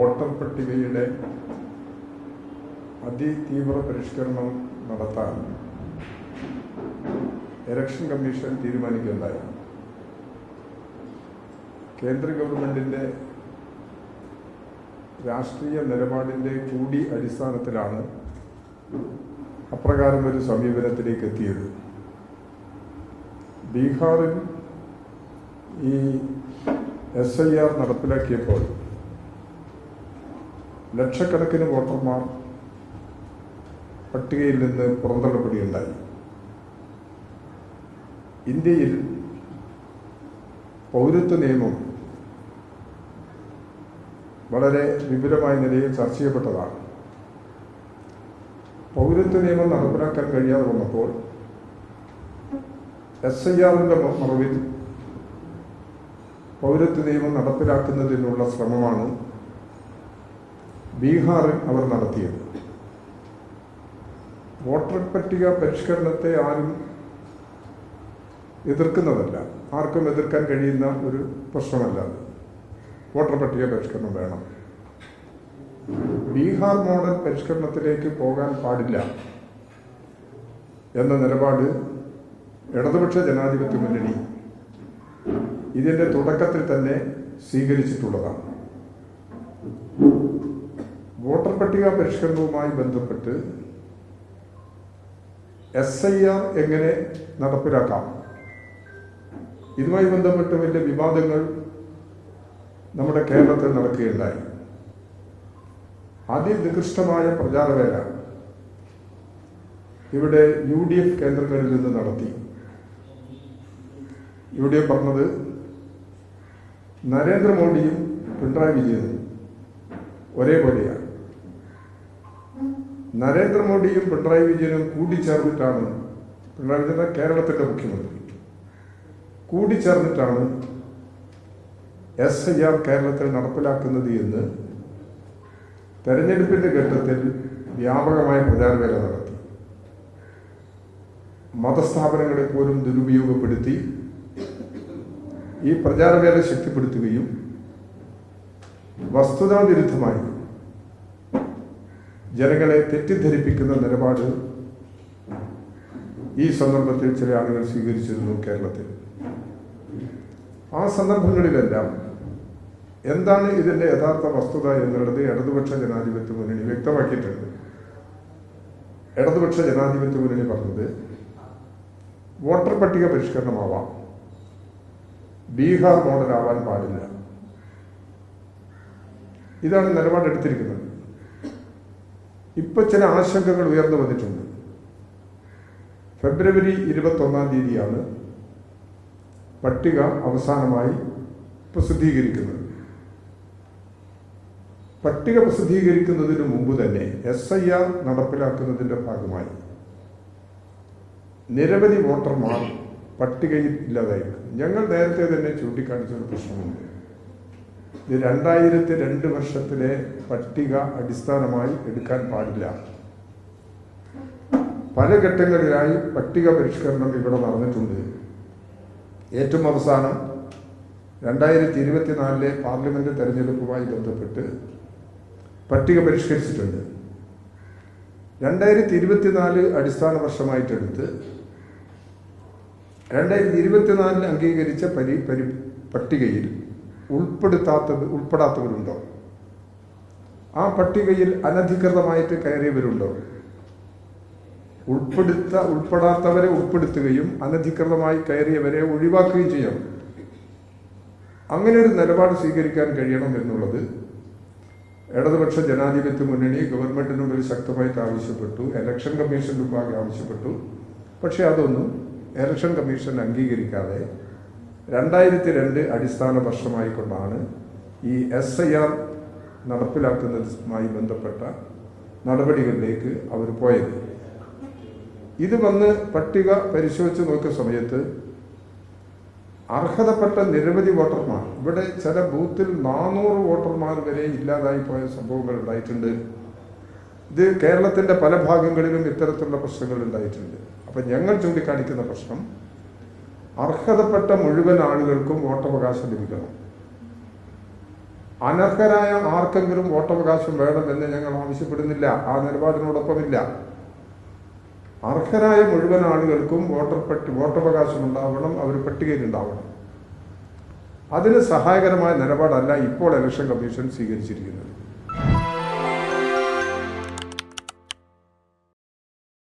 Voter പട്ടികയുടെ അതിതീവ്ര പരിഷ്കരണം നടത്താൻ ഇലക്ഷൻ കമ്മീഷൻ തീരുമാനിക്കുകയുണ്ടായി. കേന്ദ്ര ഗവൺമെന്റിന്റെ രാഷ്ട്രീയ നിലപാടിന്റെ കൂടി അടിസ്ഥാനത്തിലാണ് അപ്രകാരം ഒരു സമീപനത്തിലേക്ക് എത്തിയത്. ബീഹാറിൽ ഈ എസ് ഐ ആർ നടപ്പിലാക്കിയപ്പോൾ ലക്ഷക്കണക്കിന് വോട്ടർമാർ പട്ടികയിൽ നിന്ന് പുറന്തള്ളപ്പെടുകയുണ്ടായി. ഇന്ത്യയിൽ പൗരത്വ നിയമം വളരെ വിപുലമായ നിലയിൽ ചർച്ച ചെയ്യപ്പെട്ടതാണ്. പൗരത്വ നിയമം നടപ്പിലാക്കാൻ കഴിയാതെ വന്നപ്പോൾ എസ് ഐ ആറിന്റെ മറവിൽ പൗരത്വ നിയമം നടപ്പിലാക്കുന്നതിനുള്ള ശ്രമമാണ് ബീഹാറിൽ അവർ നടത്തിയത്. വോട്ടർ പട്ടിക പരിഷ്കരണത്തെ ആരും എതിർക്കുന്നതല്ല. ആർക്കും എതിർക്കാൻ കഴിയുന്ന ഒരു പ്രശ്നമല്ല. വോട്ടർ പട്ടിക പരിഷ്കരണം വേണം. ബീഹാർ മോഡൽ പരിഷ്കരണത്തിലേക്ക് പോകാൻ പാടില്ല എന്ന നിലപാട് ഇടതുപക്ഷ ജനാധിപത്യ മുന്നണി ഇതിന്റെ തുടക്കത്തിൽ തന്നെ സ്വീകരിച്ചിട്ടുള്ളതാണ്. വോട്ടർ പട്ടിക പരിഷ്കരണവുമായി ബന്ധപ്പെട്ട് എസ് ഐ ആർ എങ്ങനെ നടപ്പിലാക്കാം? ഇതുമായി ബന്ധപ്പെട്ട് വലിയ വിവാദങ്ങൾ നമ്മുടെ കേരളത്തിൽ നടക്കുകയുണ്ടായി. അതിനികൃഷ്ടമായ പ്രചാരവേല ഇവിടെ യു ഡി എഫ് കേന്ദ്രങ്ങളിൽ നിന്ന് നടത്തി. എഫ് പറഞ്ഞത് നരേന്ദ്രമോദിയും പിണറായി വിജയനും ഒരേപോലെയാണ്. നരേന്ദ്രമോദിയും പിണറായി വിജയനും കൂടിച്ചേർന്നിട്ടാണ് പിണറായി വിജയൻ കേരളത്തിന്റെ മുഖ്യമന്ത്രി. കൂടിച്ചേർന്നിട്ടാണ് എസ് ഐ ആർ കേരളത്തിൽ നടപ്പിലാക്കുന്നത് എന്ന് തെരഞ്ഞെടുപ്പിന്റെ ഘട്ടത്തിൽ വ്യാപകമായ പ്രചാരവേല നടത്തി. മതസ്ഥാപനങ്ങളെ പോലും ദുരുപയോഗപ്പെടുത്തി ഈ പ്രചാരവേല ശക്തിപ്പെടുത്തുകയും വസ്തുതാവിരുദ്ധമായി ജനങ്ങളെ തെറ്റിദ്ധരിപ്പിക്കുന്ന നിലപാട് ഈ സന്ദർഭത്തിൽ ചില ആളുകൾ സ്വീകരിച്ചിരുന്നു കേരളത്തിൽ. ആ സന്ദർഭങ്ങളിലെല്ലാം എന്താണ് ഇതിന്റെ യഥാർത്ഥ വസ്തുത എന്നുള്ളത് ഇടതുപക്ഷ ജനാധിപത്യ മുന്നണി വ്യക്തമാക്കിയിട്ടുണ്ട്. ഇടതുപക്ഷ ജനാധിപത്യ മുന്നണി പറഞ്ഞത് വോട്ടർ പട്ടിക പരിഷ്കരണമാവാം. ബീഹാർ മോഡൽ ആവാൻ പാടില്ല. ഇതാണ് നിലപാടെടുത്തിരിക്കുന്നത്. ഇപ്പൊ ചില ആശങ്കകൾ ഉയർന്നു വന്നിട്ടുണ്ട്. ഫെബ്രുവരി ഇരുപത്തൊന്നാം തീയതിയാണ് പട്ടിക അവസാനമായി പ്രസിദ്ധീകരിക്കുന്നത്. പട്ടിക പ്രസിദ്ധീകരിക്കുന്നതിന് മുമ്പ് തന്നെ എസ് ഐ ആർ നടപ്പിലാക്കുന്നതിന്റെ ഭാഗമായി നിരവധി വോട്ടർമാർ പട്ടികയിൽ ഇല്ലാതായിരിക്കും ഞങ്ങൾ നേരത്തെ തന്നെ ചൂണ്ടിക്കാണിച്ച ഒരു പ്രശ്നമുണ്ട്. രണ്ടായിരത്തി രണ്ട് വർഷത്തിലെ പട്ടിക അടിസ്ഥാനമായി എടുക്കാൻ പാടില്ല. പല ഘട്ടങ്ങളിലായി പട്ടിക പരിഷ്കരണം ഇവിടെ നടന്നിട്ടുണ്ട്. ഏറ്റവും അവസാനം രണ്ടായിരത്തി ഇരുപത്തിനാലിലെ പാർലമെന്റ് തെരഞ്ഞെടുപ്പുമായി ബന്ധപ്പെട്ട് പട്ടിക പരിഷ്കരിച്ചിട്ടുണ്ട്. രണ്ടായിരത്തി ഇരുപത്തിനാല് അടിസ്ഥാന വർഷമായിട്ടെടുത്ത് രണ്ടായിരത്തി ഇരുപത്തിനാലിൽ അംഗീകരിച്ച പരി പരി പട്ടികയിൽ ഉൾപ്പെടുത്താത്തത് ഉൾപ്പെടാത്തവരുണ്ടോ? ആ പട്ടികയിൽ അനധികൃതമായിട്ട് കയറിയവരുണ്ടോ? ഉൾപ്പെടുത്ത ഉൾപ്പെടാത്തവരെ ഉൾപ്പെടുത്തുകയും അനധികൃതമായി കയറിയവരെ ഒഴിവാക്കുകയും ചെയ്യണം അങ്ങനെ ഒരു നിലപാട് സ്വീകരിക്കാൻ കഴിയണം എന്നുള്ളത് ഇടതുപക്ഷ ജനാധിപത്യ മുന്നണി ഗവൺമെന്റിനോട് ഒരു ശക്തമായിട്ട് ആവശ്യപ്പെട്ടു ഇലക്ഷൻ കമ്മീഷൻ മുമ്പാകെ ആവശ്യപ്പെട്ടു. പക്ഷേ അതൊന്നും ഇലക്ഷൻ കമ്മീഷൻ അംഗീകരിക്കാതെ രണ്ടായിരത്തി രണ്ട് അടിസ്ഥാന വർഷമായിക്കൊണ്ടാണ് ഈ എസ് ഐ ആർ നടപ്പിലാക്കുന്നതുമായി ബന്ധപ്പെട്ട നടപടികളിലേക്ക് അവർ പോയത്. ഇത് വന്ന് പട്ടിക പരിശോധിച്ച് നോക്കിയ സമയത്ത് അർഹതപ്പെട്ട നിരവധി വോട്ടർമാർ ഇവിടെ ചില ബൂത്തിൽ നാനൂറ് വോട്ടർമാർ വരെ ഇല്ലാതായി പോയ സംഭവങ്ങൾ ഉണ്ടായിട്ടുണ്ട്. ഇത് കേരളത്തിന്റെ പല ഭാഗങ്ങളിലും ഇത്തരത്തിലുള്ള പ്രശ്നങ്ങൾ ഉണ്ടായിട്ടുണ്ട്. അപ്പൊ ഞങ്ങൾ ചൂണ്ടിക്കാണിക്കുന്ന പ്രശ്നം അർഹതപ്പെട്ട മുഴുവൻ ആളുകൾക്കും വോട്ടവകാശം ലഭിക്കണം. അനർഹരായ ആർക്കെങ്കിലും വോട്ടവകാശം വേണമെന്ന് ഞങ്ങൾ ആവശ്യപ്പെടുന്നില്ല ആ നിലപാടിനോടൊപ്പമില്ല. അർഹരായ മുഴുവൻ ആളുകൾക്കും വോട്ടർ പട്ടി വോട്ടവകാശം ഉണ്ടാവണം അവർ പട്ടികയിൽ ഉണ്ടാവണം. അതിന് സഹായകരമായ നിലപാടല്ല ഇപ്പോൾ ഇലക്ഷൻ കമ്മീഷൻ സ്വീകരിച്ചിരിക്കുന്നത്.